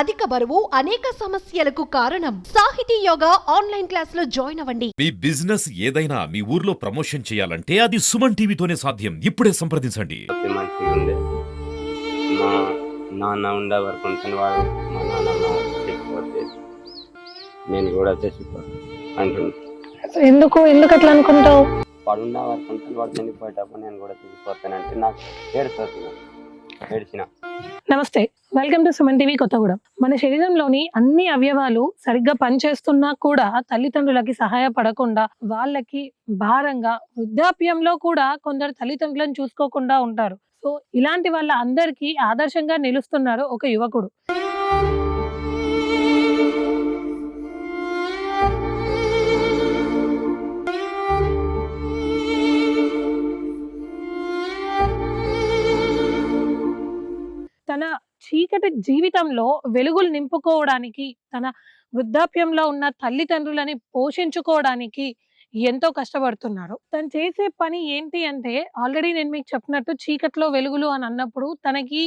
అధిక బరువు అనేక సమస్యలకు కారణం. సాహితీ యోగా ఆన్లైన్ క్లాసులో జాయిన్ అవ్వండి. మీ బిజినెస్ ఏదైనా మీ ఊర్లో ప్రమోషన్ చేయాలంటే అది సుమన్ టీవీతోనే సాధ్యం. ఇప్పుడే సంప్రదించండి. ఓకే మంచిగా ఉంది. మా నాన్న ఉండే వరకు ఉంటుంది వాడు మా నేను కూడా చచ్చిపోతాను ఎందుకు? ఎందుకు అట్లా అనుకుంటావు? వాడు ఉన్న వరకు ఉంటుంది వాడు చనిపోయేటప్పుడు నేను కూడా చచ్చిపోతానంటే నాకు ఏడుస్తుంది నమస్తే welcome to Suman TV Kothagudem. మన శరీరంలోని అన్ని అవయవాలు సరిగ్గా పనిచేస్తున్నా కూడా తల్లిదండ్రులకి సహాయపడకుండా వాళ్ళకి భారంగా వృద్ధాప్యంలో కూడా కొందరు తల్లిదండ్రులను చూసుకోకుండా ఉంటారు. సో ఇలాంటి వాళ్ళ అందరికీ ఆదర్శంగా నిలుస్తున్నారు ఒక యువకుడు. తన చీకటి జీవితంలో వెలుగులు నింపుకోవడానికి తన వృద్ధాప్యంలో ఉన్న తల్లిదండ్రులని పోషించుకోవడానికి ఎంతో కష్టపడుతున్నాడు. తను చేసే పని ఏంటి అంటే ఆల్రెడీ నేను మీకు చెప్పినట్టు చీకట్లో వెలుగులు అని అన్నప్పుడు తనకి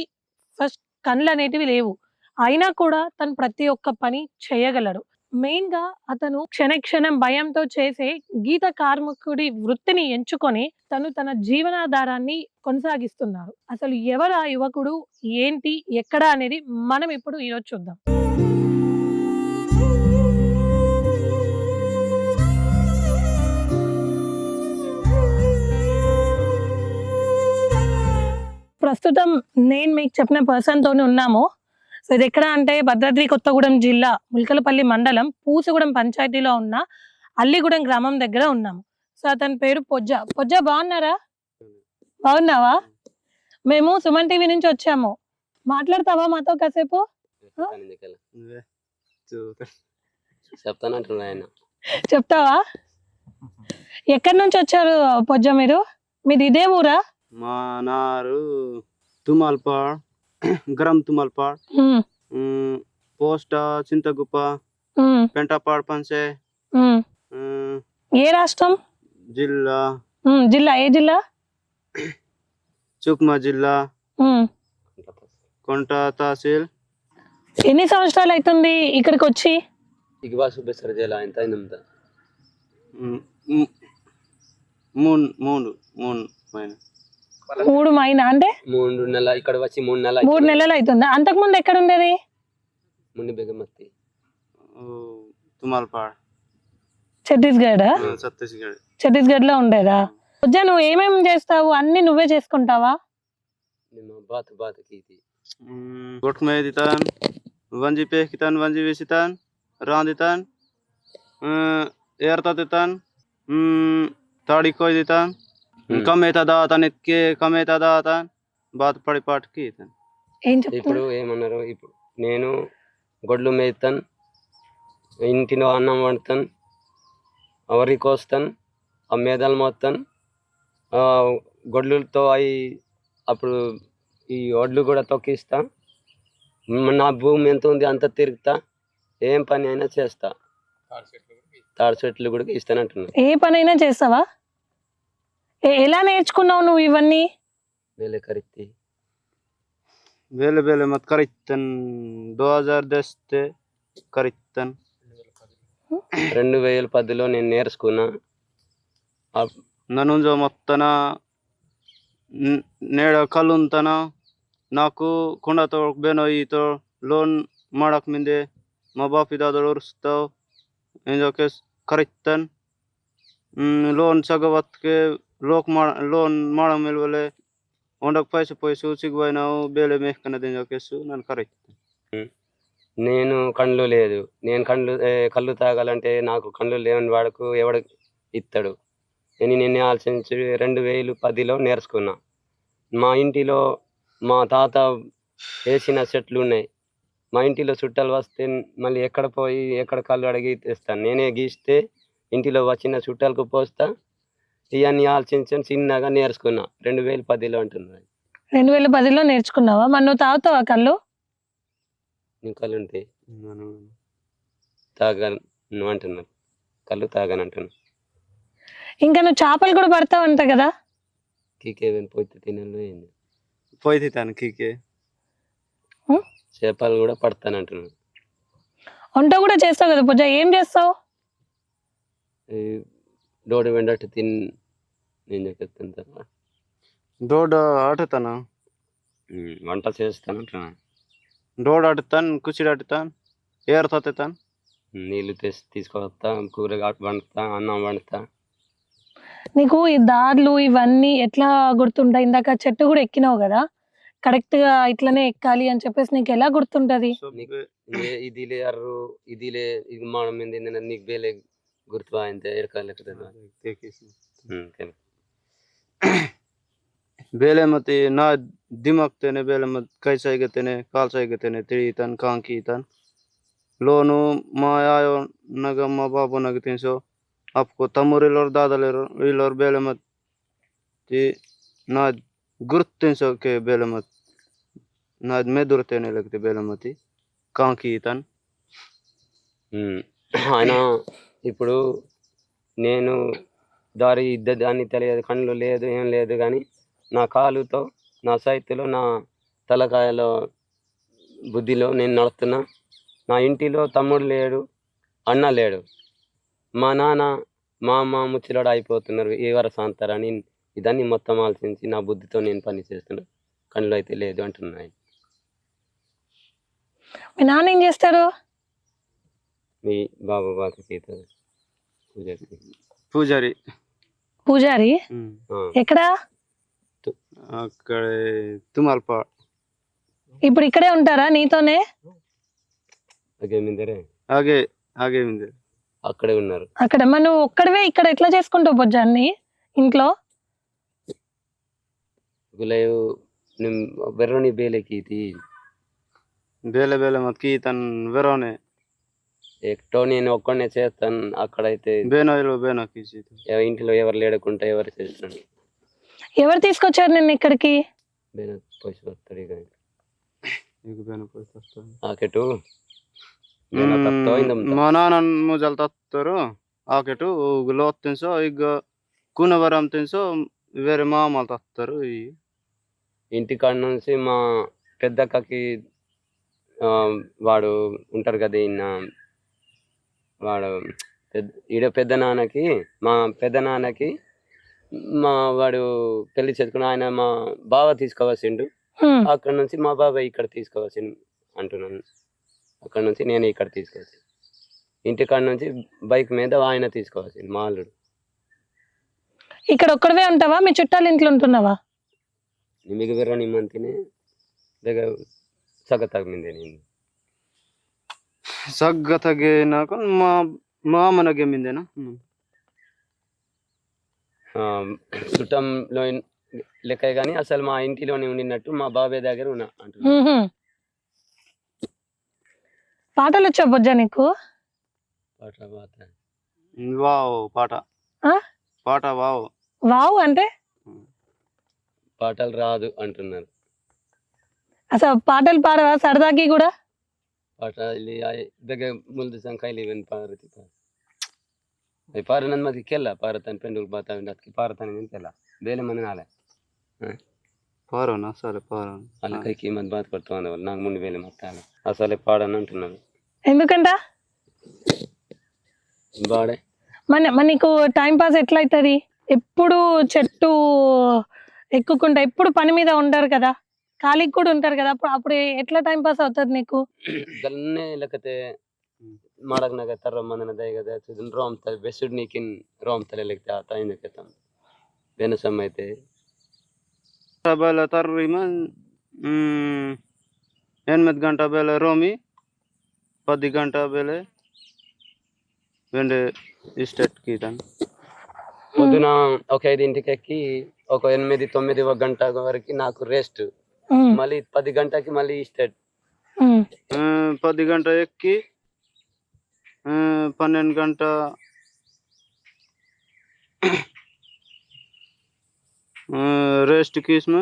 ఫస్ట్ కళ్ళు అనేటివి లేవు. అయినా కూడా తను ప్రతి ఒక్క పని చేయగలడు. మెయిన్గా అతను క్షణ క్షణం భయంతో చేసే గీత కార్మికుడి వృత్తిని ఎంచుకొని తను తన జీవనాధారాన్ని కొనసాగిస్తున్నారు. అసలు ఎవరు ఆ యువకుడు? ఏంటి? ఎక్కడ అనేది మనం ఇప్పుడు ఈరోజు చూద్దాం. ప్రస్తుతం నేను మీకు చెప్పిన పర్సన్తోనే ఉన్నాము. సో ఇది ఎక్కడ అంటే భద్రాద్రి కొత్తగూడెం జిల్లా ముల్కలపల్లి మండలం పూసగూడెం పంచాయతీలో ఉన్న అల్లిగూడెం గ్రామం దగ్గర ఉన్నాము సో అతని పేరు పొజ్జ. పొజ్జ బాగున్నారా? బాగున్నావా? మేము సుమన్ టీవీ నుంచి వచ్చాము. మాట్లాడతావా మాతో కాసేపు? చెప్తావా? ఎక్కడి నుంచి వచ్చారు పొజ్జ మీరు? మీది ఇదే ఊరా? మా నారు తుమల్పాడ్ గ్రామ్ తుమల్పాడ్. పోస్ట్ చింతగుప్ప పెంటపాడ్ పంచే ఏ రాష్ట్రం? జిల్లా. జిల్లా ఏ జిల్లా? చుక్మా జిల్లా. కొంట తహసీల్. ఎన్ని సంవత్సరాలు అవుతుంది ఇక్కడికి వచ్చి? సుబ్బేశ్వర జిల్లా ఎంత అయింది ఉమ్, ఉమ్, మూన్ మూడు మూడు పైన. మూడు మైనా? అంటే? మూడు నెలల ఇక్కడ వచ్చి మూడు నెల మూడు నెలలు అవుతుందా అంతకు ముందు ఎక్కడ ఉండేది ముండి బెగమత్తి. తుమాల్పాడ్. ఛత్తీస్గఢ్? ఛత్తీస్గఢ్ ఛత్తీస్గఢ్. లో ఉండేదా? ఉజ్జ నువ్వు ఏమేమి చేస్తావు? అన్ని నువ్వే చేసుకుంటావా? నిన్న బాత్ బాత్ కీతి గొట్కు మే వంజి పే కితాన్ వంజి వేసితాన్ రాందితాన్ ఏర్తా దితాన్ తాడి కోయ్ కమ్ ఎత్తికే కమ్ అవుతుందా దాతాన్ బాత పడి పాటకి ఏం ఇప్పుడు ఏమన్నారు? ఇప్పుడు నేను గొడ్లు మేస్తాను ఇంటిలో అన్నం వండుతాను వరి కోస్తాను ఆ మేదలు మోస్తాను గొడ్లతో అవి అప్పుడు ఈ వడ్లు కూడా తొక్కిస్తా. నా భూమి ఎంత ఉంది అంత తిరుగుతా. ఏం పని అయినా చేస్తా. తాడి చెట్లు కూడా ఇస్తానంటున్నా ఏ పనైనా చేస్తావా? ఏ- ఎలా నేర్చుకున్నావు నువ్వు ఇవన్నీ? వేలే करी थी पहले पहले मत करीतन 2010 రెండు వేల పదిలో నేను నేర్చుకున్నా. అప్- మొత్తన నేడ కలుంతన నాకు కొండతో బెనోయితో లోన్ మాడక ಮಿಂದೆ మా బాపిదాదలు ఉరుస్తావు ఏం కరితన్ లోన్ సగవత్కే ಲೋಕ್ ಮಾಡ ಲೋನ್ ಮಾಡ ಮೇಲ್ವಲೆ ಒಂಡಕ್ ಪೈಸೆ ಪೈಸು ಸಿಗ್ಬಾಯ್ ನಾವು ಬೇಲೆ ಮೇಹ್ಕನದ ఇంజోకేసు నన్ను కరితన్ నేను కళ్ళు లేదు నేను కళ్ళు ఏ, కళ్ళు తాగాలంటే నాకు కళ్ళు లేని వాడుకు ఎవడు ఇస్తాడు నేను నిన్నే ఆలోచించి రెండు వేలు పదిలో నేర్చుకున్నా మా ఇంటిలో మా తాత వేసిన చెట్లు ఉన్నాయి మా ఇంటిలో చుట్టాలు వస్తే మళ్ళీ ఎక్కడ పోయి ఎక్కడ కళ్ళు అడిగి తెస్తాను నేనే గీస్తే ఇంటిలో వచ్చిన చుట్టాలకు పోస్తా ఇవన్నీ ఆలోచించి చిన్నగా నేర్చుకున్నా. రెండు వేలు పదిలో అంటున్నాను రెండు వేల పదిలో నేర్చుకున్నావా? మరి నువ్వు తాగుతావా కళ్ళు? నీ కళ్ళు ఉంటాయి తాగను అంటున్నారు కళ్ళు తాగను అంటున్నారు ఇంకా నువ్వు చేపలు కూడా పడతావు అంట కదా? కీకే పోతే తినలు ఏంది? పోయి తనకి హ్మ్? చేపలు కూడా పడతానంటున్నాను వంట కూడా చేస్తావు కదా పూజ? ఏం చేస్తావు? డోడి వెండట్టు తిన్ నేను చెప్తాను తర్వాత దోడ ఆడుతాನ ఉమ్, వంట చేస్తానంటున్నాను దోడ ఆడుతాను కుచిడి ఆడుతాను ఏర్ తత్తాను నీళ్ళు తెసి తీసుకొస్తా కూర వండుతా అన్నం వండుతా. నీకు ఈ దారులు ఇవన్నీ ఎట్లా గుర్తుంటాయి? ఇందాక చెట్టు కూడా ఎక్కినావు కదా? కరెక్ట్గా ఇట్లనే ఎక్కాలి అని చెప్పేసి నీకు ఎలా గుర్తుంటది? ఏ ఇదిలే అర్రు ఇదిలే ఇది మనం ఏందన్నా నీకు బేలే ಗುರುತ್ವ ಅಂತ ಹೇಳ್ಕೊಳ್ಳಕ್ಕೆ ಬೇಲೆ ಮತ್ತೆ ನಾ ದಿಮಾಗ್ತೇನೆ ಬೇಲೆ ಮತ್ತೆ ಕೈ ಸಾಯ್ಗತೇನೆ ಕಾಲ್ ಸಾಯ್ಗತೇನೆ ತಿಳಿತಾನ್ ಕಾಂಕಿ ತಾನ್ ಲೋನು ಮಾ ಆಯೋ ನಗ ಮಾ ಬಾಬು ನಗ ತಿನ್ಸೋ ಅಪ್ಕೋ ತಮ್ಮೂರು ಇಲ್ಲೋರು ದಾದಲಿರೋ ಇಲ್ಲೋರು ಬೇಲೆ ಮತ್ತೆ ನಾ ಗುರುತ್ ತಿನ್ಸೋಕೆ ಬೇಲೆ ಮತ್ತೆ ನಾ ಮೆದುರ್ತೇನೆ ಲಗ್ತಿ ಬೇಲೆ ಮತಿ ಕಾಂಕಿ ತಾನ್ ಹ್ಮ್ ಆಯ್ನಾ ఇప్పుడు నేను దారి ఇద్దరు దాన్ని తెలియదు కళ్ళు లేదు ఏం లేదు కానీ నా కాలుతో నా సైతులో నా తలకాయలో బుద్ధిలో నేను నడుస్తున్నా. నా ఇంటిలో తమ్ముడు లేడు అన్న లేడు. మా నాన్న మా అమ్మ ముచ్చిలోడు అయిపోతున్నారు. ఏ వరస ఇదన్నీ మొత్తం ఆలోచించి నా బుద్ధితో నేను పని చేస్తున్నా. కళ్ళు అయితే లేదు అంటున్నాయి. మీ నాన్న ఏం చేస్తారు మీ బాబా బాధకైతే పూజారి. పూజారి. పూజారి? ఎక్కడ? అక్కడ తుమాల్పాడ్ ఇప్పుడు ఇక్కడే ఉంటారా నీతోనే? ఆగే ఆగే అక్కడే ఉన్నారు. అక్కడ మనం ఒక్కడవే ఇక్కడ ఎట్లా చేసుకుంటావు బొజ్జాన్ని ఇంట్లో? గులయు బెర్రోని బేలకి బేల బేల మత్కి తన బెర్రోనే ఎక్కడో నేను ఒక్కడనే చేస్తాను అక్కడైతే ಬೇನೋ ಇಲ್ವೋ ಬೇನೋ ಕೀಸಿತು ఎవ- ఇంటిలో ఎవరు లేడకుంటే ఎవరు చేస్తున్నాను ఎవరు తీసుకొచ్చారు నిన్ను ఇక్కడికి బేన పోసి వస్తాడు ఇక ಈಗ ಬೇನೋ ಪೋಯ್ತು ఆకెటు బేన తప్పతో ఇందమ్మ మా నాన్న ముజలు తత్తారు ఆకెటు లోత్ తినసో ಈಗ కూనవరం తినసో వేరే మామలు తత్తారు ఈ ఇంటికాడ నుంచి మా పెద్దక్కకి ఆ, వాడు ఉంటారు కదా ఈయన వాడు పెద్ద ఈడ పెద్ద నాన్నకి మా పెద్ద నాన్నకి మా వాడు పెళ్ళి చేసుకుని ఆయన మా బావ తీసుకోవాల్సిండు. అక్కడ నుంచి మా బాబాయ్ ఇక్కడ తీసుకోవాల్సిండు అంటున్నాను. అక్కడ నుంచి నేను ఇక్కడ తీసుకోవచ్చు ఇంటికాడ నుంచి బైక్ మీద ఆయన తీసుకోవాల్సింది మా అల్లుడు. ఇక్కడ ఒక్కడవే ఉంటావా? మీ చుట్టాలు ఇంట్లో ఉంటున్నావా? మిగిలిన మంతిని దగ్గర సగ తగ్గింది నేను. నాకు మా మిందేనా ఆ, చుట్టంలో లెక్క కానీ అసలు మా ఇంటిలోనే ఉండినట్టు మా బాబాయ్ దగ్గర ఉన్నా అంటున్నా. పాటలు వచ్చా బొజ్జ నీకు పాట పాట వావ్ పాట ఆ? పాట వావ్ వావ్ అంటే పాటలు రాదు అంటున్నారు అసలు పాటలు పాడవా సరదాకి కూడా పాట ಇಲ್ಲಿ ಬೇಗ ಮುಲ್ದು ಸಂಕಾಯಿಲಿ ಇವನ್ ಪಾರತಿ ಪಾರ ಅಯ್ಯ ಪಾರ ನನ್ನ ಮತ್ತೆ ಕೆಲ್ಲ ಪಾರತಾನೆ ಪೆಂಡುಲ್ ಬಾತ ಅದಕ್ಕೆ ಪಾರತಾನೆ ನಿಂತೆಲ್ಲ ಬೇಲೆ ಮನೆ ನಾಳೆ పారోనా సరే పారోనా వాళ్ళ కైకి మంది బాధ పడుతూ ఉండేవాళ్ళు నాకు ముందు వేలే మొత్తాలు అసలే పాడని అంటున్నారు ఎందుకంట బాడే మన మన నీకు టైం పాస్ ఎట్లా అవుతుంది ఎప్పుడు చెట్టు ఎక్కుకుంటా ఎప్పుడు పని మీద ఉంటారు కదా ఖాళీకి కూడా ఉంటారు కదా అప్పుడు అప్పుడు ఎట్లా టైం పాస్ అవుతుంది నీకు? గల్లనే లేకపోతే ಮಾಡಕ್ನಾಗತ್ತಾರ ರಮ್ಮನ ದೈಗದ ಇದನ್ನ ರೋಮ್ತಾರೆ ಬೆಸುಡ್ ನೀಕಿನ್ ರೋಮ್ತಲೆ ಲೆಕ್ಕ ಆತ ಹಿಂದಕ್ಕೆ ಬೇನ ಸಮ ಐತೆ ಬೇಲ ತರ್ರಿ ಮನ್ ಎನ್ಮತ್ గంట ಬೇಲೆ రోమి ಪದಿ గంట ಬೇಲೆ వెండి ఇస్టేట్కి దాన్ని పొద్దున ఒక ఐదింటికి ఎక్కి ఒక ఎనిమిది తొమ్మిది ఒక గంట వరకు నాకు రెస్ట్. మళ్ళీ పది గంటకి మళ్ళీ స్టార్ట్ పది గంట ఎక్కి పన్నెండు గంట రెస్ట్ కిస్మ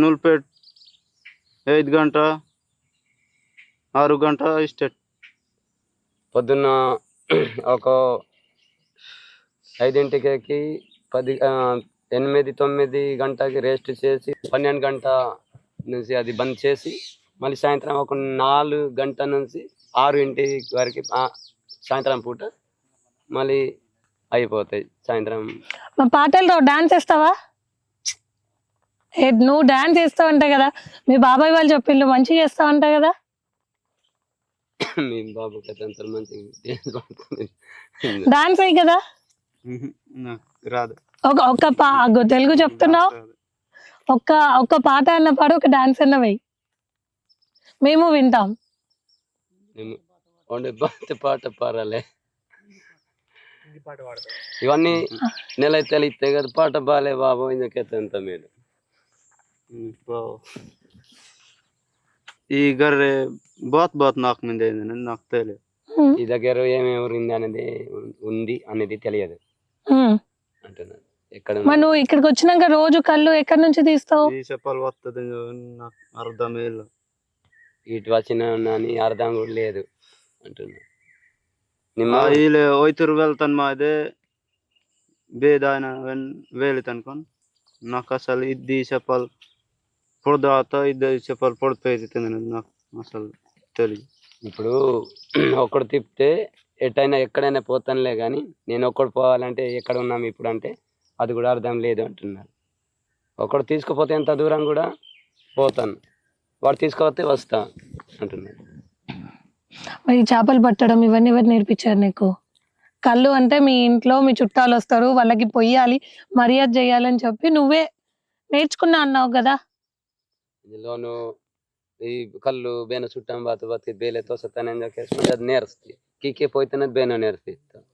నుల్పేట్ ఐదు గంట ఆరు గంట ఇస్టేట్ పొద్దున్న ఒక ఐదింటికి ఎక్కి పది ఎనిమిది తొమ్మిది గంటకి రెస్ట్ చేసి పన్నెండు గంట నుంచి అది బంద్ చేసి మళ్ళీ సాయంత్రం ఒక నాలుగు గంటల నుంచి ఆరు ఇంటి వరకు సాయంత్రం పూట మళ్ళీ అయిపోతాయి సాయంత్రం. మా పాటల్లో డాన్స్ వేస్తావా ఏ, నువ్వు డాన్స్ వేస్తావు అంట కదా. మీ బాబాయ్ వాళ్ళు చెప్పిండ్రు మంచిగా వేస్తావు అంట కదా. మీ బాబు మంచిగా డాన్స్ అయ్యి కదా. రాదు. ఒక ఒక్క పా తెలుగు చెప్తున్నావు. ఒక్క ఒక్క పాట అన్న పాడు ఒక డాన్స్ అన్న వెయ్యి మేము వింటాం. పాట పాట పారాలే ఇవన్నీ నెల తెలిస్తే కదా పాట బాలే బాబు ఇందుకైతే ఎంత మీరు ఈ గర్రె బాత్ బాత్ నాకు మీద నాకు తెలియదు. ఈ దగ్గర ఏమేమి ఉంది అనేది ఉంది అనేది తెలియదు. అంటున్నాను ఎక్కడ మరి నువ్వు ఇక్కడికి వచ్చినాక రోజు కళ్ళు ఎక్కడి నుంచి తీస్తావు? ఈ చెప్పాలి వస్తుంది నాకు అర్థమే లేదు. ఇటు వచ్చిన అని అర్థం కూడా లేదు అంటున్నా. నిమ్మ వెళ్తాను మా అదే బేదాయన వెళ్తాను కొన్. నాకు అసలు ఇది చెప్పాలి పొడదాత ఇది చెప్పాలి పొడిపోయింది నాకు అసలు తెలియదు. ఇప్పుడు ఒక్కడు తిప్పితే ఎటైనా ఎక్కడైనా పోతానులే కానీ నేను ఒక్కడు పోవాలంటే ఎక్కడ ఉన్నాం ఇప్పుడు అంటే అది కూడా అర్థం లేదు అంటున్నారు. ఒకడు తీసుకుపోతే ఎంత దూరం కూడా పోతాను. వాడు తీసుకుపోతే వస్తా అంటున్నాడు మరి చేపలు పట్టడం ఇవన్నీ ఎవరు నేర్పించారు నీకు? కళ్ళు అంటే మీ ఇంట్లో మీ చుట్టాలు వస్తారు వాళ్ళకి పొయ్యాలి మర్యాద చేయాలని చెప్పి నువ్వే నేర్చుకున్నా అన్నావు కదా? ఇందులోను ఈ కళ్ళు బేన చుట్టం బాతు బతి బేలే తోసతానని చెప్పేసి అది నేరుస్తుంది కీకిపోతున్నది బేనా నేర్పిస్తాను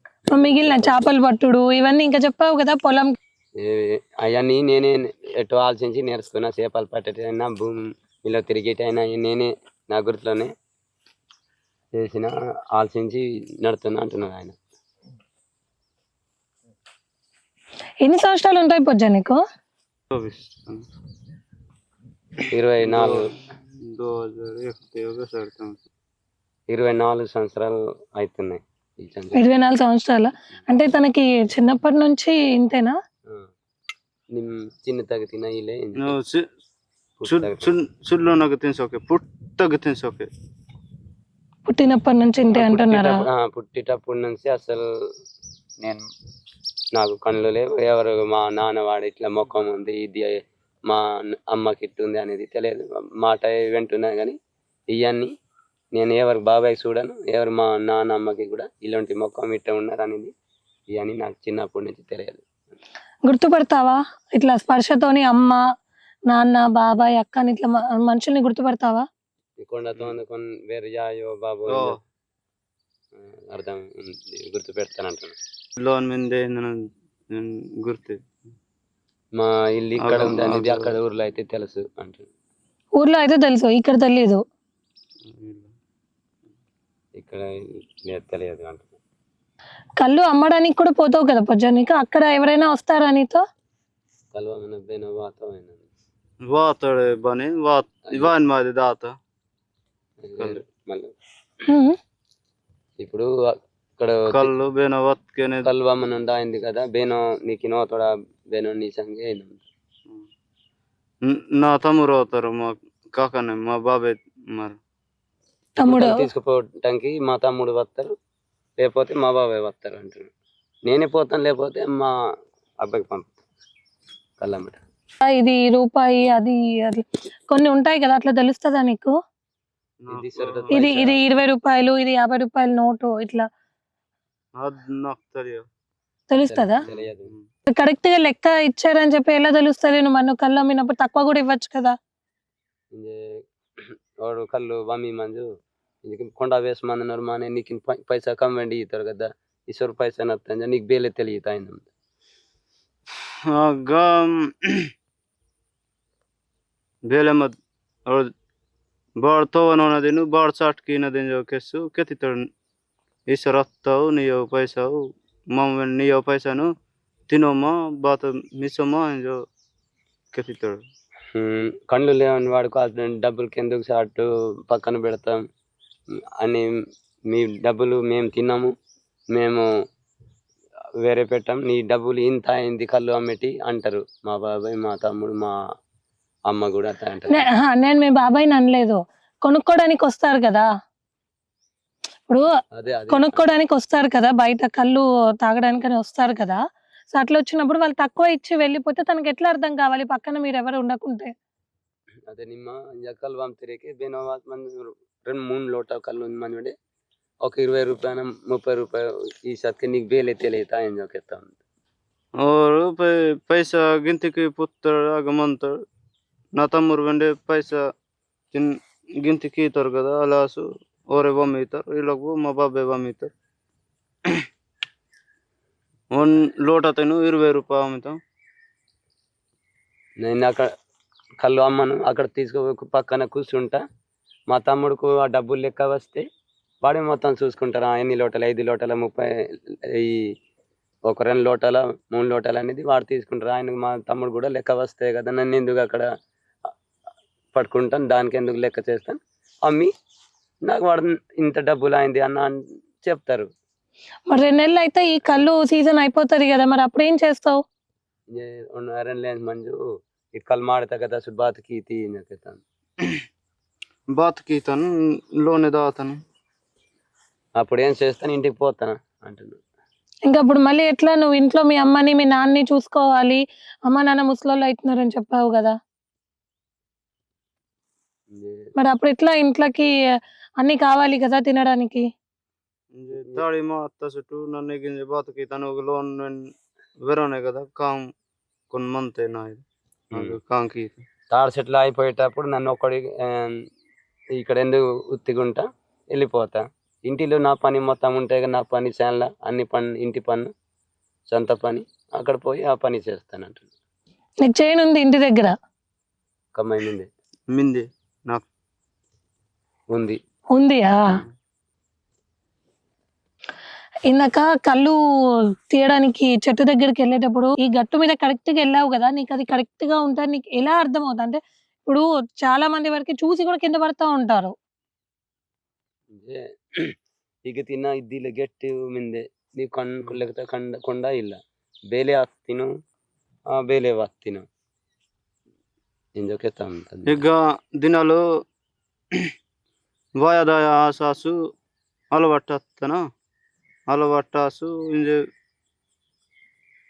మిగిలిన చేపలు పట్టుడు ఇవన్నీ ఇంకా చెప్పావు కదా పొలం. అవన్నీ నేనే ఎటు ఆలోచించి నేర్చుకున్నా చేపలు పట్టేటైనా భూమి ఇలా తిరిగేటైనా నేనే నా గుర్తులోనే చేసిన ఆలోచించి నడుతున్నా అంటున్నాను ఆయన. ఎన్ని సంవత్సరాలు ఉంటాయి పొద్దు నీకు? ఇరవై నాలుగు. ఇరవై నాలుగు సంవత్సరాలు అవుతున్నాయి ఇరవై నాలుగు సంవత్సరాల? అంటే తనకి చిన్నప్పటి నుంచి ఇంతేనా? చిన్న తగ్గ తినయిలే సుళ్ళు నాకు తెలుసోకే పుట్టినప్పటి నుంచి ఇంతే అంటున్నారా? పుట్టేటప్పటి నుంచి అసలు నేను నాకు కళ్ళు లేవు. ఎవరు మా నాన్న వాడు ఇట్లా ముఖం ఉంది ఇది మా అమ్మకి ఇట్టుంది అనేది తెలియదు. మాట వింటున్నా కానీ ఇవన్నీ నేను ఎవరి బాబాయ్ చూడను ఎవరి మా నాన్న అమ్మకి కూడా ఇలాంటి మొక్కం ఇట్ట ఉన్నారనేది అని నాకు చిన్నప్పటి నుంచి తెలియదు. గుర్తుపడతావా? ఇట్లా స్పర్శతోని అమ్మ నాన్న బాబాయ్ అక్క అని ఇట్లా మనుషుల్ని గుర్తుపడతావా? కొండతో వేరే యాయో బాబో అర్థం గుర్తు పెడతాను గుర్తు. మా ఇల్లు ఇక్కడ ఉంది అనేది అక్కడ ఊర్లో అయితే తెలుసు అంటున్నాను ఊర్లో అయితే తెలుసు ఇక్కడ తెలియదు. ఇక్కడ తెలియదు కళ్ళు అమ్మడానికి కూడా పోతావు కదా పొజ్జా నీకు? అక్కడ ఎవరైనా వస్తారా నీతో? కలవమైన బేన వాతావరణం వాతడే బని? వాత్ ఇవాన్ మాది దాత. కళ్ళు. మళ్ళీ. ఉమ్. ఇప్పుడు ఇక్కడ కళ్ళు బేన వత్కేనే కల్వమని ఉండింది కదా? బేనో నీకు నో తోడ బేనో నీ సంగే నా తమ్ముడు అవుతారు మా కాకనే మా బాబాయ్ మరి. తమ్ముడు. తీసుకుపోవటానికి మా తమ్ముడు వస్తారు లేకపోతే మా బాబాయ్ వస్తారు అంటున్నాడు. నేనే పోతాను లేకపోతే మా అబ్బాయికి పంపుతాను కళ్ళమ్మట ఇది రూపాయి అది అది. కొన్ని ఉంటాయి కదా అట్లా తెలుస్తుందా నీకు? ఇది ఇది ఇరవై రూపాయలు ఇది యాభై రూపాయల నోటు ఇట్లా. తెలుస్తుందా? కరెక్ట్గా లెక్క ఇచ్చారని చెప్పి ఎలా తెలుస్తుంది నువ్వు? మన కళ్ళు అమ్మినప్పుడు తక్కువ కూడా ఇవ్వచ్చు కదా. వాడు కళ్ళు బమ్మి మంజు. ಕೊಂಡ ವೇಸ್ಟ್ ಮಾನನವ್ರ ಮಾನೆ ನೀಕಿನ ಪೈಸಾ ಕಮ್ಮಿ ಬಂಡಿ కదా ಗದ್ದ పైసా ಪೈಸಾ నీకు బేలే తెలియదు ఆయన ನಮ್ದು ಆಗ ಬೇಲೆ ಮತ್ ಅವ್ರ ಬಾಳ್ ತಗೋನದೇನು ಬಾಳ್ ಸಾಟ್ಕಿನದೇನು ಕೆಸ್ಸು ಕೆತ್ತಿತ್ತಳು ಈಶ್ವರ ಹತ್ತವು ನೀಯೋ ಪೈಸಾವು ಮಮ್ಮ ನೀಯೋ ಪೈಸಾನು తినోమా బాత మిస్సోమా అని కెత్తితాడు కళ్ళు లేవని వాడుకో అతను డబ్బులకి ఎందుకు షార్ట్ పక్కన పెడతాం అని మీ డబ్బులు మేము తిన్నాము. మేము వేరే పెట్టాం. నీ డబ్బులు ఇంత అయింది కళ్ళు అమ్మేటి అంటారు. మా బాబాయ్ మా తమ్ముడు మా అమ్మ కూడా అట్లా నేను మీ బాబాయ్ అనలేదు. కొనుక్కోడానికి వస్తారు కదా. ఇప్పుడు కొనుక్కోడానికి వస్తారు కదా. బయట కళ్ళు తాగడానికి వస్తారు కదా. సో అట్లా వచ్చినప్పుడు వాళ్ళు తక్కువ ఇచ్చి వెళ్ళిపోతే తనకి ఎట్లా అర్థం కావాలి? పక్కన మీరు ఎవరు ఉండకుంటే. అదే నిమ్మ జక్కలు పంపితే బెనోవాస్ మంది రెండు మూడు లోట కళ్ళు ఉంది ఉంటే ఒక ఇరవై రూపాయలు ముప్పై రూపాయలు ఈ సత్కి నీకు బేలు అయితే లేదా ఏం చెప్తా ఉంది పైసా గింతికి పుత్తాడు ಗಿಂತಿಕಿ నా తమ్ముడు వెండి పైసా గింతికి ಪೈಸ కదా అలాసు ఓరే బొమ్మ ಅವರೇ వీళ్ళకు మా ಮ బొమ్మ ಬಮ್ಮಿತಾರ వన్ లోట ತೇನು ఇరవై ರೂಪಾಯಿ అమ్మితాం. నేను అక్కడ కళ్ళు అమ్మను అక్కడ తీసుకో పక్కన కూర్చుంటా. మా తమ్ముడుకు ఆ డబ్బులు లెక్క వస్తే వాడి మొత్తం చూసుకుంటారు. ఎన్ని లోటలు? ఐదు లోటల ముప్పై ఈ ఒక రెండు లోటల మూడు లోటలు అనేది వాడు తీసుకుంటారు. ఆయనకు మా తమ్ముడు కూడా లెక్క వస్తాయి కదా నన్ను ఎందుకు అక్కడ పట్టుకుంటాను? దానికి ఎందుకు లెక్క చేస్తాను? అమ్మి నాకు వాడు ఇంత డబ్బులు అయింది అన్న చెప్తారు. మరి రెండు నెలలు అయితే ఈ కళ్ళు సీజన్ అయిపోతుంది కదా మరి అప్పుడు ఏం చేస్తావు? రెండు మంజు ఈ కళ్ళు మాడతా కదా సుబాత్ కీతి నాకు బతికితాను లోనే దాతను. అప్పుడు ఏం చేస్తాను? ఇంటికి పోతాను అంటున్నాను ఇంకా అప్పుడు మళ్ళీ ఎట్లా? నువ్వు ఇంట్లో మీ అమ్మని మీ నాన్నని చూసుకోవాలి. అమ్మ నాన్న ముసలోళ్ళు అవుతున్నారని చెప్పావు కదా. మరి అప్పుడు ఎట్లా ఇంట్లోకి అన్ని కావాలి కదా తినడానికి? తాడి మా అత్త చుట్టూ నన్ను ఎగించి బతికి తను ఒక లోన్ వేరేనే కదా? కాం కొన్ని మంత్ అయినా కాంకి తాడు చెట్లు అయిపోయేటప్పుడు నన్ను ఒకడి ఇక్కడ ఎందుకు ఉత్తిగుంటా? వెళ్ళిపోతా. ఇంటిలో నా పని మొత్తం ఉంటాయి కదా, నా పని చాలా అన్ని పని ఇంటి పన్ను సొంత పని అక్కడ పోయి ఆ పని చేస్తాను అంటున్నాను నీకు చైన్ ఉంది ఇంటి దగ్గర? కమ్మైంది మింది ఉంది. ఉందియా? ఇందాక కళ్ళు తీయడానికి చెట్టు దగ్గరికి వెళ్ళేటప్పుడు ఈ గట్టు మీద కరెక్ట్గా వెళ్ళావు కదా నీకు అది కరెక్ట్గా ఉంటే నీకు ఎలా అర్థం అవుతుంది అంటే ఇప్పుడు చాలా మంది వరకు చూసి కూడా కింద పడతా ఉంటారు जे ಈಗ ತಿನ್ನ ಇದ್ದಿಲ್ಲ ಗೆಟ್ಟಿ ಮಿಂದೆ ನೀವು ಕಣ್ ಲೆಕ್ಕ ಕಂಡ ಕೊಂಡ ಇಲ್ಲ ಬೇಲೆ ಹಾಕ್ತೀನು ಆ ಬೇಲೆ ಹಾಕ್ತೀನು ఇంజోకే తంతుంది ఇక దినాలు వాయదాయ ఆసాసు అలవట్టత్తన అలవట్టాసు ఇంజೆ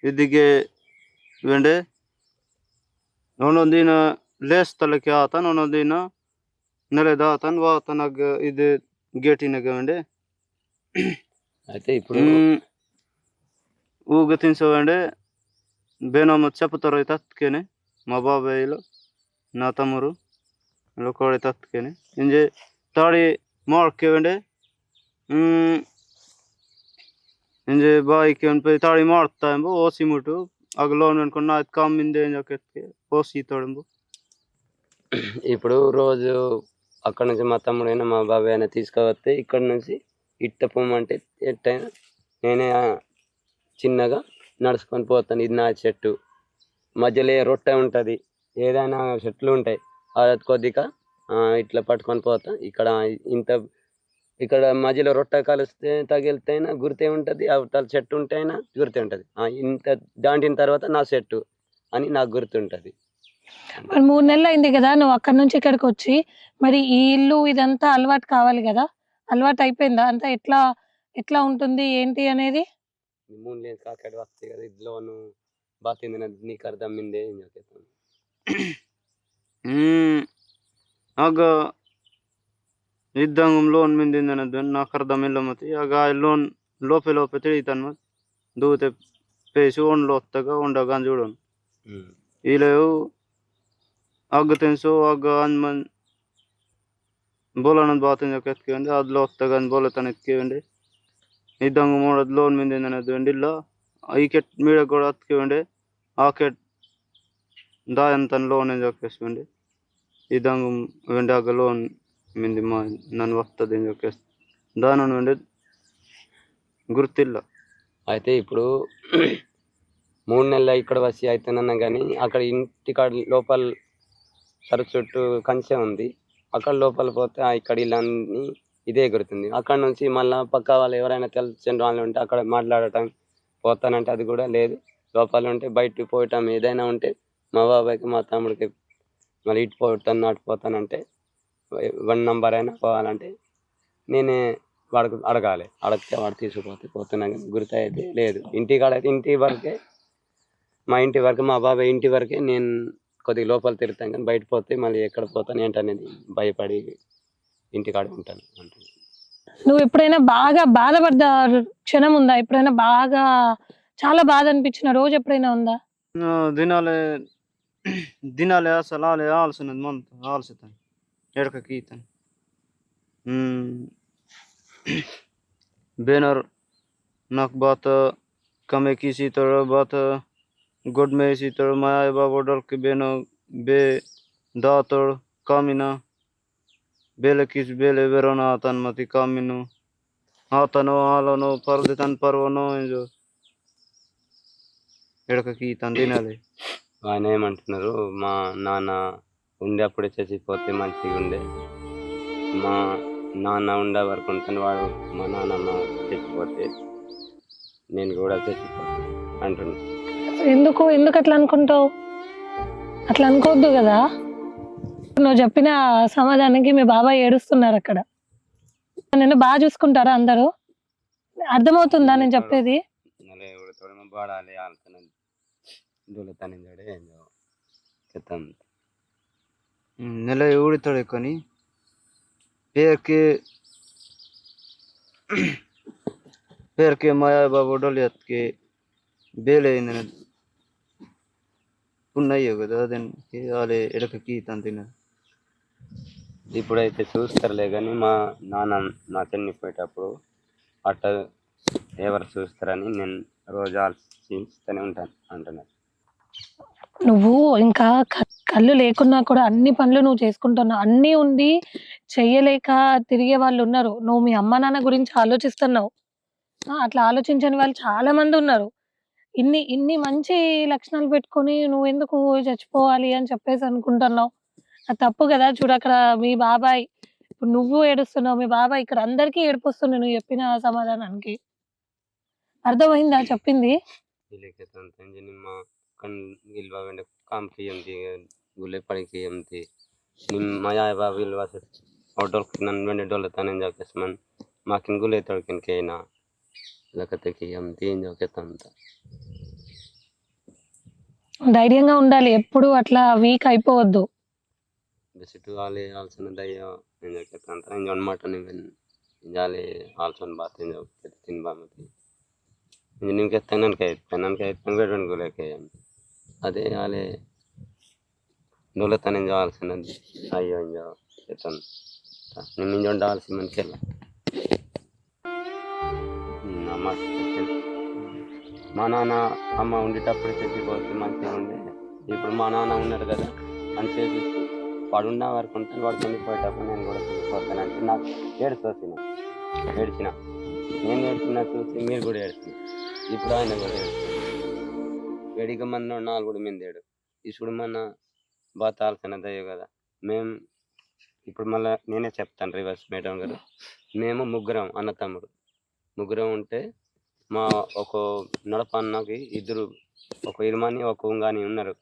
ಇದಿಗೆ ವೆಂಡೆ ಒಂದೊಂದು लेस तलके आतन उन दिन నెలద ఆతన్ వాతన్ ఇది గేటినగా ఉండే అయితే ఇప్పుడు ఊగ తినసవండే బేనమ్మ చెప్పుతారు తత్కేనే మా బాబాయ్లో నా తమ్ముడు లోకడే తత్కేనే ఇంజే తాడి మార్కేవండే ఇంజే బాయికి పోయి తాడి మాడుతా ఎంబో ఓసి ముటు అగ లోన్ అనుకున్న అది కమ్మిందే ఓసి తోడంబో ఇప్పుడు రోజు అక్కడ నుంచి మా తమ్ముడైనా మా బాబాయ్ అయినా తీసుకువస్తే ఇక్కడ నుంచి ఇట్ట పొమ్మంటే ఎట్టయినా నేనే చిన్నగా నడుచుకొని పోతాను. ఇది నా చెట్టు. మధ్యలో రొట్టె ఉంటుంది ఏదైనా చెట్లు ఉంటాయి. అది కొద్దిగా ఇట్లా పట్టుకొని పోతా. ఇక్కడ ఇంత ఇక్కడ మధ్యలో రొట్టె కలిస్తే తగిలితేనా గుర్తే ఉంటుంది అవతల చెట్టు ఉంటేనా గుర్తే ఉంటుంది. ఇంత దాంటిన తర్వాత నా చెట్టు అని నాకు గుర్తుంటుంది. మరి మూడు నెలలు అయింది కదా నువ్వు అక్కడి నుంచి ఇక్కడికి వచ్చి మరి ఈ ఇల్లు ఇదంతా అలవాటు కావాలి కదా అలవాటు అయిపోయిందా? అంతా ఎట్లా ఎట్లా ఉంటుంది ఏంటి అనేది? మూడు నెలలు కాకడ వస్తాయి కదా నీకు అర్థమైందే అని చెప్పేస్తాను ಆಗ ಇದ್ದಂಗ ಲೋನ್ ಮಿಂದಿಂದ ನಾಲ್ಕು ಅರ್ಧಮಿಲ್ಲ ಮತ್ತೆ ಆಗ ಲೋನ್ ಲೋಪೆ ಲೋಪೆ ತಿಳಿತಾನ ಮತ್ತೆ ದೂತೆ ಪೇಸಿ ಒಂಡ್ಲು ಹೊತ್ತಾಗ ಉಂಡಾಗ aggatin suwagan man bolanat batin jaket kiyonde adlo ottagan bolatanet kiyonde idangu morad loan mindinana dendilla iket mira gorat kiyonde aket dayantan loan jakesunde idangu vendaga loan mindi ma nan వస్తుంది అని చెప్పేసి దాని నుండి గుర్తిల్ల అయితే ఇప్పుడు మూడు నెలల ఇక్కడ వచ్చి అవుతున్నాను కానీ అక్కడ ఇంటికాడ లోపల సరు చుట్టూ కంచె ఉంది. అక్కడ లోపల పోతే ఇక్కడ ఇళ్ళన్నీ ఇదే ఎగురుతుంది. అక్కడ నుంచి మళ్ళీ పక్క వాళ్ళు ఎవరైనా తెలిసిన వాళ్ళు ఉంటే అక్కడ మాట్లాడటం పోతానంటే అది కూడా లేదు. లోపల ఉంటే బయటకు పోయటం ఏదైనా ఉంటే మా బాబాయ్కి మా తమ్ముడికి మళ్ళీ ఇటు పోతాను అటు పోతానంటే వన్ నంబర్ అయినా పోవాలంటే నేనే వాడికి అడగాలి. అడిగితే వాడు తీసుకుపోతే పోతున్నా కానీ గుర్తు అయితే లేదు. ఇంటికాడ ఇంటి వరకే మా ఇంటి వరకు మా బాబాయ్ ఇంటి వరకే నేను కొద్దిగా లోపల తిరుగుతాను కానీ బయట పోతే మళ్ళీ ఎక్కడ పోతాను ఏంటనేది భయపడి ఇంటికాడ ఉంటాను అంటున్నాను నువ్వు ఎప్పుడైనా బాగా బాధపడ్డ క్షణం ఉందా ఎప్పుడైనా బాగా చాలా బాధ అనిపించిన రోజు ఎప్పుడైనా ఉందా ఆ, దినాలే దినాలే అసలు ఆలే ఆల్సినది మంత ఆల్సితాను ఎడకకి ఈతాను बेनर नक बात कमे किसी तरह बात गुड में इसी तरह माया बाबा डर के बेनो बे दातड़ कामिना बेले किस बेले वेरोना आतन मति कामिनु ఆతను ఆలను పర్వతన్ పర్వను ఎడకకి తను తినాలి ఆయన ఏమంటున్నారు మా నాన్న ఉండే అప్పుడే చచ్చిపోతే మంచిగా ఉండే మా నాన్న ఉండే వరకు ఉంటాను వాడు మా నాన్నమ్మ చచ్చిపోతే నేను కూడా చచ్చిపోతాను అంటున్నాను ఎందుకు? ఎందుకు అట్లా అనుకుంటావు? అట్లా అనుకోవద్దు కదా. నువ్వు చెప్పిన సమాధానానికి మీ బాబాయ్ ఏడుస్తున్నారు అక్కడ. నేను బాగా చూసుకుంటారా అందరూ? అర్థమవుతుందా నేను చెప్పేది? నెల ఎవడితాడు తొడుకొని పేరుకి పేరుకి మాయా బాబు బేలు అయింది పున్నయ్యో కదా దానికి వాళ్ళే ఎడకకి తను తిన ఇప్పుడైతే చూస్తారులే కానీ మా నాన్న నా చనిపోయేటప్పుడు అట్ట ఎవరు చూస్తారని నేను రోజు ఆలోచిస్తూనే ఉంటాను అంటున్నారు. నువ్వు ఇంకా కళ్ళు లేకున్నా కూడా అన్ని పనులు నువ్వు చేసుకుంటున్నావు అన్నీ ఉండి చెయ్యలేక తిరిగే వాళ్ళు ఉన్నారు. నువ్వు మీ అమ్మ నాన్న గురించి ఆలోచిస్తున్నావు. అట్లా ఆలోచించని వాళ్ళు చాలా మంది ఉన్నారు. ఇన్ని ఇన్ని మంచి లక్షణాలు పెట్టుకొని నువ్వు ఎందుకు చచ్చిపోవాలి అని చెప్పేసి అనుకుంటున్నావు అది తప్పు కదా చూడు అక్కడ మీ బాబాయ్ ఇప్పుడు నువ్వు ఏడుస్తున్నావు మీ బాబాయ్ ఇక్కడ అందరికీ ఏడుపు వస్తుంది నువ్వు చెప్పిన సమాధానానికి అర్థమైందా చెప్పింది ಇಲ್ಲಿಗೆ ಅಂತಂದು ನಿಮ್ಮ ಕಣ್ ಇಲ್ವಾ ವೆಂಡ ಕಾಂಪಿ ಎಂತಿ ಗುಲೆ ಪಡಿಕೆ ಎಂತಿ ನಿಮ್ಮ ಮಯಾ ಬಾಬು ಇಲ್ವಾ ಹೊಡೋಲ್ ನನ್ನ ವೆಂಡ ಡೊಲ್ಲ ತಾನೆ ಜಾಕೆಸ್ಮನ್ ಮಾಕಿನ ಗುಲೆ ತೊಳ್ಕಿನ ಕೇನ లేకపోతే జోకెత్తంతా ధైర్యంగా ఉండాలి. ఎప్పుడు అట్లా వీక్ అయిపోవద్దు. బెస్ట్ గాలి ఆల్సిన దయ్యం జోకెత్తంతా ఇంక అనమాట జాలి ఆల్సిన బాత్ తిని బామతి ఇంక నిమ్కి ఎత్తానక ఎత్తానక ఎత్తాను పెట్టుకోలేక అదే వాళ్ళే. డోలతనం అయ్యో ఇంజో ఎత్తాను. నిన్ను ఇంజ ఉండాల్సి అమ్మ మా నాన్న అమ్మ ఉండేటప్పుడు చచ్చిపోతే మంచిగా ఉండే. ఇప్పుడు మా నాన్న ఉన్నారు కదా మంచిగా చూసి వాడు ఉన్న వరకు ఉంటాను వాడు చనిపోయేటప్పుడు నేను కూడా చనిపోతానంటే నాకు ఏడుస్తూ వచ్చిన. ఏడ్చిన. నేను ఏడ్చిన చూసి మీరు కూడా ఏడ్చిన ఇప్పుడు ఆయన కూడా ఏడుస్తున్నారు. వేడిక మన నాలుగు మంది ఏడు. ఇప్పుడు మన బాతాల్సిన దయ్యో కదా. మేము ఇప్పుడు మళ్ళీ నేనే చెప్తాను రివర్స్ మేడం గారు. మేము ముగ్గురం అన్న తమ్ముడు. ముగ్గురం ఉంటే మా ఒక నడపన్నకి ఇద్దరు ఒక ఇరుమని ఒక ఉంగాని ఉన్నారు.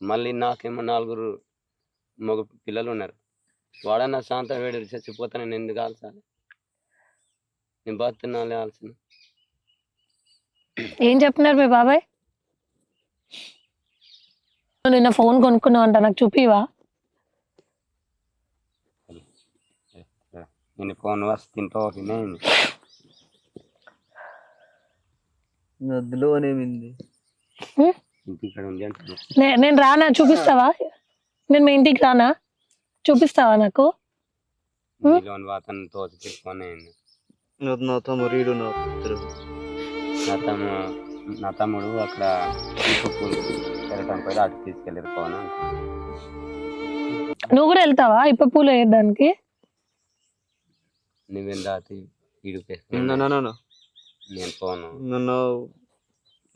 మళ్ళీ నాకేమో నలుగురు మగ పిల్లలు ఉన్నారు. వాడన్నా శాంత వేడి చచ్చిపోతాను నేను ఎందుకు ఆల్సాలి నేను బతున్నాలే ఆల్సిన ఏం చెప్తున్నారు మీ బాబాయ్? నిన్న ఫోన్ కొనుక్కున్నావు అంట నాకు చూపివా నేను ఫోన్ వస్తే తింటూ నే- నేను రానా? చూపిస్తావా? నేను మీ ఇంటికి రానా? చూపిస్తావా నాకు? నా తమ్ముడు నా తమ్ముడు అక్కడ తిరగటం పోయి అటు తీసుకెళ్ళారు పోన నువ్వు కూడా వెళ్తావా ఇప్ప పూలు వేయడానికి? నువ్వేం దాటి నా ఇడిపేస్తాను నా నా నా. నేను పోను నన్ను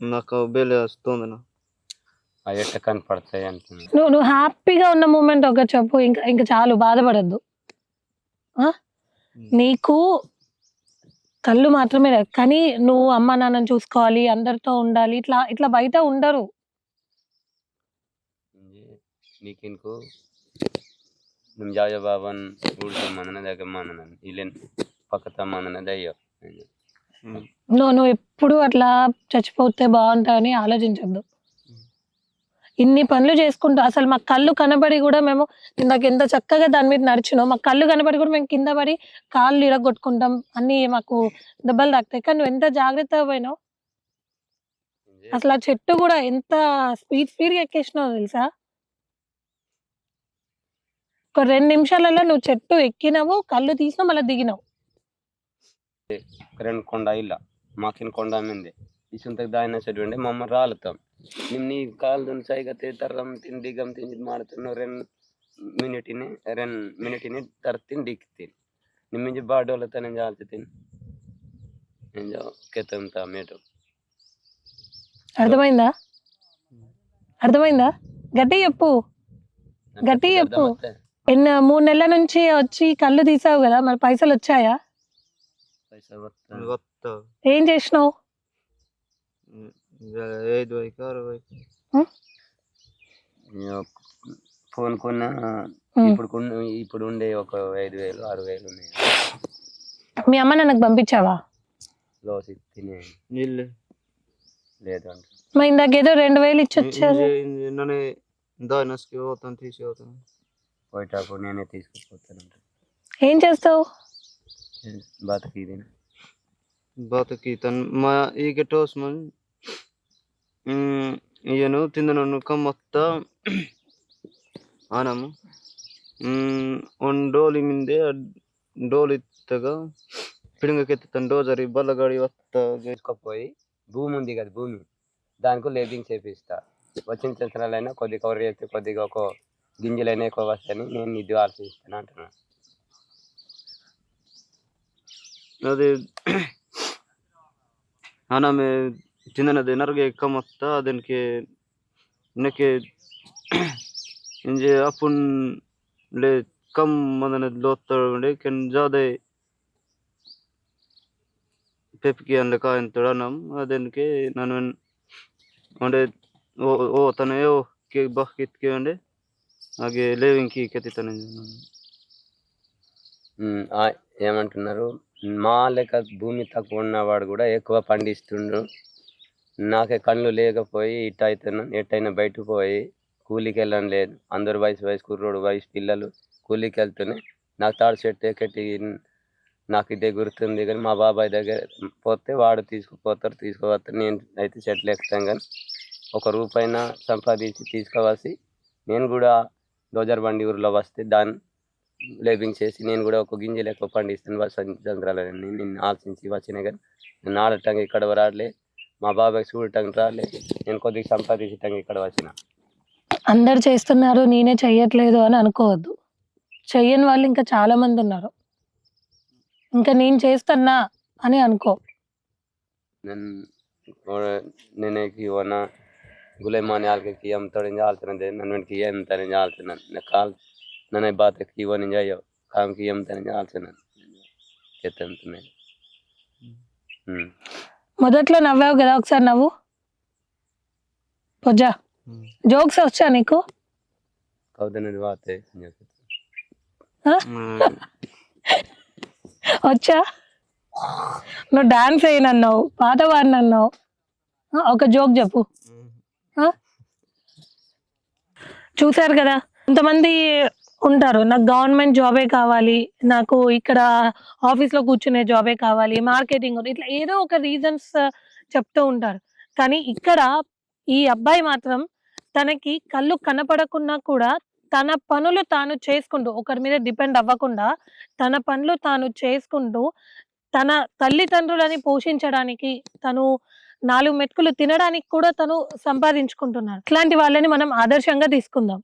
నాకు బేలే వస్తుంది నా అవి ఎట్ట కనపడతాయి అంటున్నాను నువ్వు నువ్వు హ్యాపీగా ఉన్న మూమెంట్ ఒక చెప్పు ఇంకా ఇంకా చాలు బాధపడద్దు నీకు కళ్ళు మాత్రమే లేదు కానీ నువ్వు అమ్మ నాన్నని చూసుకోవాలి అందరితో ఉండాలి ఇట్లా ఇట్లా బయట ఉండరు నీకు ఇంకో ನಿಮ್ ಜಾಜ ಬಾಬನ್ ಉಳ್ದು ಮನನ దగ్గర మనన ఇల్లెన్ పక్కత మనన దయ్యో నువ్వు నువ్వు ఎప్పుడు అట్లా చచ్చిపోతే బాగుంటావని ఆలోచించద్దు. ఇన్ని పనులు చేసుకుంటూ అసలు మా కళ్ళు కనబడి కూడా మేము ఇందాక ఎంత చక్కగా దాని మీద నడిచినో మా కళ్ళు కనబడి కూడా మేము కింద పడి కాళ్ళు ఇరగొట్టుకుంటాం. అన్ని మాకు దెబ్బలు తాకుతాయి. కానీ నువ్వు ఎంత జాగ్రత్తగా పోయినావు? అసలు ఆ చెట్టు కూడా ఎంత స్పీడ్ స్పీడ్ ఎక్కేసినావు తెలుసా? ఒక రెండు నిమిషాలలో నువ్వు చెట్టు ఎక్కినావు కళ్ళు తీసినావు మళ్ళీ దిగినావు. రెండు కొండ ಇಲ್ಲ ಮಾಕಿನ ಕೊಂಡ ಮಿಂದೆ ಇಸುಂತಕ್ ದಾಯನ ಸೆಡ್ ಉಂಡೆ ಮಮ್ಮ ರಾಲತಾಂ ನಿಮ್ ನೀ ಕಾಲ್ದನ್ ಸೈಗತೆ ತರ್ರಂ ತಿನ್ ದಿಗಂ ತಿಂಜಿದ್ ಮಾಡ್ತಾನು రెన్ మినిటిని రెన్ మినిటిని తర్తిన్ డిక్తిన్ నిమ్మించి బాడోలతో నేను చాల్చుతిన్ నేను కెత్తంతా మేటు అర్థమైందా అర్థమైందా గట్టి చెప్పు గట్టి చెప్పు. ఎన్న మూడు నెలల నుంచి వచ్చి కళ్ళు తీసావు కదా మరి పైసలు వచ్చాయా పైసా వస్తా గొత్త ఏం చేసినావు? ఐదు వైపు ఆరు ఫోన్ కొన్న. ఇప్పుడు కొన్న ఇప్పుడు ఉండే ఒక ఐదు వేలు ఆరు వేలు ఉన్నాయి. మీ అమ్మ నాకు పంపించావా? లోసి తినే. నీళ్ళు? లేదు అంట. మరి ఇందాక ఏదో రెండు వేలు ఇచ్చి వచ్చారు నన్ను దానస్కి పోతాను తీసి పోతాను పోయేటప్పుడు నేనే తీసుకుపోతానంట. ఏం చేస్తావు? బతికి ఇది బతుకి తను మా ಈಗ ಟೋಸ್ ಮನ್ ఈయను తిందనను కమ్మత్త ఆనము ಒಂದು ಡೋಲಿ ಮಿಂದೆ ಡೋಲ್ ಇತ್ತಾಗ పిడుంగకెత్తుతాను డోజరి బల్లగాడి వత్త తీసుకుపోయి భూమి ఉంది కదా భూమి దానికి లేబింగ్ చేపిస్తా వచ్చిన సంవత్సరాలైనా కొద్ది కవర్ చేస్తే కొద్దిగా ఒక గింజలైనా ఎక్కువ వస్తాయని నేను ఇది ఆలోచిస్తాను అంటున్నాను అది ఆనమే ತಿಂದನದೆ ನರಗೆ ಕಮ್ಮತ್ತ ಅದಕ್ಕೆ ನೆಕ್ಕೆ ಇಂಜೆ ಅಪ್ಪುನ್ ಲೇ ಕಮ್ ಮದನ ಲೋತ್ತೊಳಗಡೆ ಕೆನ್ ಜಾದೆ ಪೆಪ್ಕಿ ಅನ್ಲೆ ಕಾಯನ್ ತೊಡನಂ ಅದನ್ಕೆ ನಾನು ಒಂಡೆ ಓ ಓ ತನ ಯೋ ಕೆ ಬಹ್ ಕಿತ್ಕೆ ಒಂಡೆ ಹಾಗೆ ಲೇವಿಂಕಿ ಕೆತ್ತಿತಾನೆ ఉమ్, ఆ, ఏమంటున్నారు మా లెక్క భూమి తక్కువ ఉన్నవాడు కూడా ఎక్కువ పండిస్తుండు. నాకే కళ్ళు లేకపోయి ఇటు అవుతున్నాను ఎట్టయినా బయటకు పోయి కూలికి వెళ్ళడం లేదు. అందరు వయసు వయసు కుర్రోడు వయసు పిల్లలు కూలికి వెళ్తూనే నాకు తాడు చెట్టు ఎక్కటి నాకు ఇదే గుర్తుంది కానీ మా బాబాయ్ దగ్గర పోతే వాడు తీసుకుపోతారు తీసుకుపోతారు. నేను అయితే చెట్లు ఎక్కుతాను కానీ ఒక రూపాయిన సంపాదించి తీసుకువసి నేను కూడా దోజర్ బండి ఊరిలో వస్తే దాన్ని లేబింగ్ చేసి నేను కూడా ఒక గింజలు ఎక్కువ పండిస్తాను వసంత నిన్ను నేను ఆలోచించి వచ్చిన కానీ నేను ఆడటం ఇక్కడ రాలే మా బాబాయ్ చూడటం రాలే నేను కొద్దిగా సంపాదించటం ఇక్కడ వచ్చిన. అందరు చేస్తున్నారు నేనే చెయ్యట్లేదు అని అనుకోవద్దు. చెయ్యని వాళ్ళు ఇంకా చాలా మంది ఉన్నారు. ఇంకా నేను చేస్తున్నా అని అనుకో. నేను గులేమాని ఆలకి ఎంత ఆల్తున్నాను నన్ను ఎంత అమ్ముతానని కాల్ ನನಗೆ ಬಾತ್ ಇವ ನಿಂಜ ಯೋ ಕಾಮ್ ಕಿಯಂ ತನಿಂಜ ಆಲ್ಸೆ ನಾನು చేస్తాను నేను మొదట్లో నవ్వావు కదా ఒకసారి నవ్వు పొజ్జా జోక్స్ వచ్చా నీకు వచ్చా నువ్వు డాన్స్ అన్నావు పాట పాడినన్నావు ఒక జోక్ చెప్పు చూసారు కదా కొంతమంది ఉంటారు. నాకు గవర్నమెంట్ జాబే కావాలి. నాకు ఇక్కడ ఆఫీస్లో కూర్చునే జాబే కావాలి. మార్కెటింగ్ ఇట్లా ఏదో ఒక రీజన్స్ చెప్తూ ఉంటారు. కానీ ఇక్కడ ఈ అబ్బాయి మాత్రం తనకి కళ్ళు కనపడకున్నా కూడా తన పనులు తాను చేసుకుంటూ ఒకరి మీద డిపెండ్ అవ్వకుండా తన పనులు తాను చేసుకుంటూ తన తల్లిదండ్రులని పోషించడానికి తను నాలుగు మెతుకులు తినడానికి కూడా తను సంపాదించుకుంటున్నాడు. ఇట్లాంటి వాళ్ళని మనం ఆదర్శంగా తీసుకుందాం.